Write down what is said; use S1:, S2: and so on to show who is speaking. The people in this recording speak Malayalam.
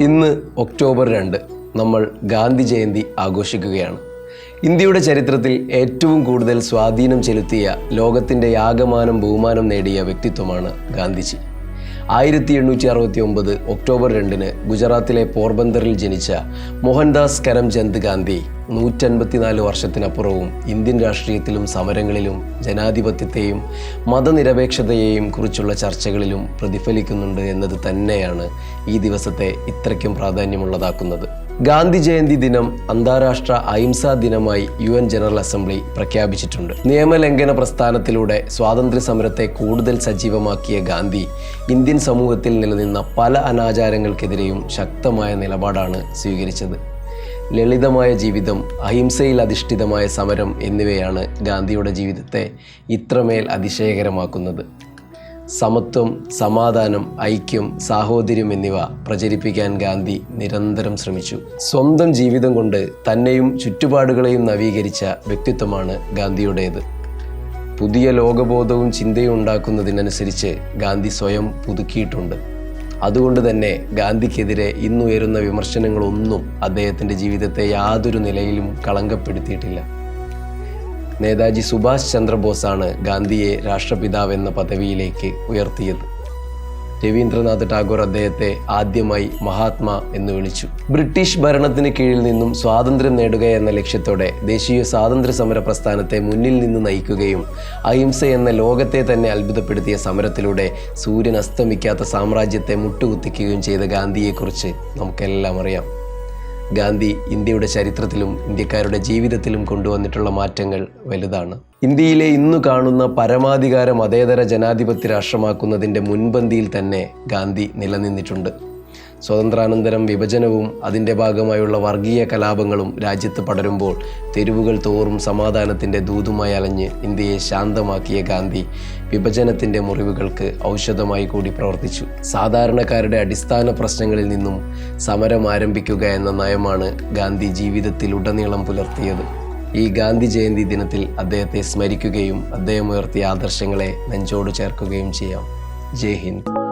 S1: ഇന്ന് ഒക്ടോബർ രണ്ട് നമ്മൾ ഗാന്ധി ജയന്തി ആഘോഷിക്കുകയാണ്. ഇന്ത്യയുടെ ചരിത്രത്തിൽ ഏറ്റവും കൂടുതൽ സ്വാധീനം ചെലുത്തിയ ലോകത്തിന്റെ യാഗമാനം ബഹുമാനം നേടിയ വ്യക്തിത്വമാണ് ഗാന്ധിജി. ആയിരത്തി എണ്ണൂറ്റി അറുപത്തി ഒമ്പത് ഒക്ടോബർ രണ്ടിന് ഗുജറാത്തിലെ പോർബന്ദറിൽ ജനിച്ച മോഹൻദാസ് കരംചന്ദ് ഗാന്ധി നൂറ്റൻപത്തിനാല് വർഷത്തിനപ്പുറവും ഇന്ത്യൻ രാഷ്ട്രീയത്തിലും സമരങ്ങളിലും ജനാധിപത്യത്തെയും മതനിരപേക്ഷതയെയും കുറിച്ചുള്ള ചർച്ചകളിലും പ്രതിഫലിക്കുന്നുണ്ട് എന്നത് തന്നെയാണ് ഈ ദിവസത്തെ ഇത്രയ്ക്കും പ്രാധാന്യമുള്ളതാക്കുന്നത്. ഗാന്ധി ജയന്തി ദിനം അന്താരാഷ്ട്ര അഹിംസാ ദിനമായി യു എൻ ജനറൽ അസംബ്ലി പ്രഖ്യാപിച്ചിട്ടുണ്ട്. നിയമലംഘന പ്രസ്ഥാനത്തിലൂടെ സ്വാതന്ത്ര്യ സമരത്തെ കൂടുതൽ സജീവമാക്കിയ ഗാന്ധി ഇന്ത്യൻ സമൂഹത്തിൽ നിലനിന്ന പല അനാചാരങ്ങൾക്കെതിരെയും ശക്തമായ നിലപാടാണ് സ്വീകരിച്ചത്. ലളിതമായ ജീവിതം അഹിംസയിൽ അധിഷ്ഠിതമായ സമരം എന്നിവയാണ് ഗാന്ധിയുടെ ജീവിതത്തെ ഇത്രമേൽ അതിശയകരമാക്കുന്നത്. സമത്വം സമാധാനം ഐക്യം സാഹോദര്യം എന്നിവ പ്രചരിപ്പിക്കാൻ ഗാന്ധി നിരന്തരം ശ്രമിച്ചു. സ്വന്തം ജീവിതം കൊണ്ട് തന്നെയും ചുറ്റുപാടുകളെയും നവീകരിച്ച വ്യക്തിത്വമാണ് ഗാന്ധിയുടേത്. പുതിയ ലോകബോധവും ചിന്തയും ഉണ്ടാക്കുന്നതിനനുസരിച്ച് ഗാന്ധി സ്വയം പുതുക്കിയിട്ടുണ്ട്. അതുകൊണ്ട് തന്നെ ഗാന്ധിക്കെതിരെ ഇന്നുയരുന്ന വിമർശനങ്ങളൊന്നും അദ്ദേഹത്തിന്റെ ജീവിതത്തെ യാതൊരു നിലയിലും കളങ്കപ്പെടുത്തിയിട്ടില്ല. നേതാജി സുഭാഷ് ചന്ദ്രബോസാണ് ഗാന്ധിയെ രാഷ്ട്രപിതാവ് എന്ന പദവിയിലേക്ക് ഉയർത്തിയത്. രവീന്ദ്രനാഥ് ടാഗോർ അദ്ദേഹത്തെ ആദ്യമായി മഹാത്മാ എന്ന് വിളിച്ചു. ബ്രിട്ടീഷ് ഭരണത്തിന് കീഴിൽ നിന്നും സ്വാതന്ത്ര്യം നേടുക എന്ന ലക്ഷ്യത്തോടെ ദേശീയ സ്വാതന്ത്ര്യ സമര പ്രസ്ഥാനത്തെ മുന്നിൽ നിന്ന് നയിക്കുകയും അഹിംസ എന്ന ലോകത്തെ തന്നെ അത്ഭുതപ്പെടുത്തിയ സമരത്തിലൂടെ സൂര്യൻ അസ്തമിക്കാത്ത സാമ്രാജ്യത്തെ മുട്ടുകുത്തിക്കുകയും ചെയ്ത ഗാന്ധിയെക്കുറിച്ച് നമുക്കെല്ലാം അറിയാം. ഗാന്ധി ഇന്ത്യയുടെ ചരിത്രത്തിലും ഇന്ത്യക്കാരുടെ ജീവിതത്തിലും കൊണ്ടുവന്നിട്ടുള്ള മാറ്റങ്ങൾ വലുതാണ്. ഇന്ത്യയിലെ ഇന്നു കാണുന്ന പരമാധികാര മതേതര ജനാധിപത്യ രാഷ്ട്രമാക്കുന്നതിന്റെ മുൻപന്തിയിൽ തന്നെ ഗാന്ധി നിലനിന്നിട്ടുണ്ട്. സ്വതന്ത്രാനന്തരം വിഭജനവും അതിന്റെ ഭാഗമായുള്ള വർഗീയ കലാപങ്ങളും രാജ്യത്ത് പടരുമ്പോൾ തെരുവുകൾ തോറും സമാധാനത്തിന്റെ ദൂതുമായി അലഞ്ഞ് ഇന്ത്യയെ ശാന്തമാക്കിയ ഗാന്ധി വിഭജനത്തിന്റെ മുറിവുകൾക്ക് ഔഷധമായി കൂടി പ്രവർത്തിച്ചു. സാധാരണക്കാരുടെ അടിസ്ഥാന പ്രശ്നങ്ങളിൽ നിന്നും സമരം ആരംഭിക്കുക എന്ന നയമാണ് ഗാന്ധി ജീവിതത്തിൽ ഉടനീളം പുലർത്തിയത്. ഈ ഗാന്ധി ജയന്തി ദിനത്തിൽ അദ്ദേഹത്തെ സ്മരിക്കുകയും അദ്ദേഹം ഉയർത്തിയ ആദർശങ്ങളെ നെഞ്ചോട് ചേർക്കുകയും ചെയ്യാം. ജയ് ഹിന്ദ്.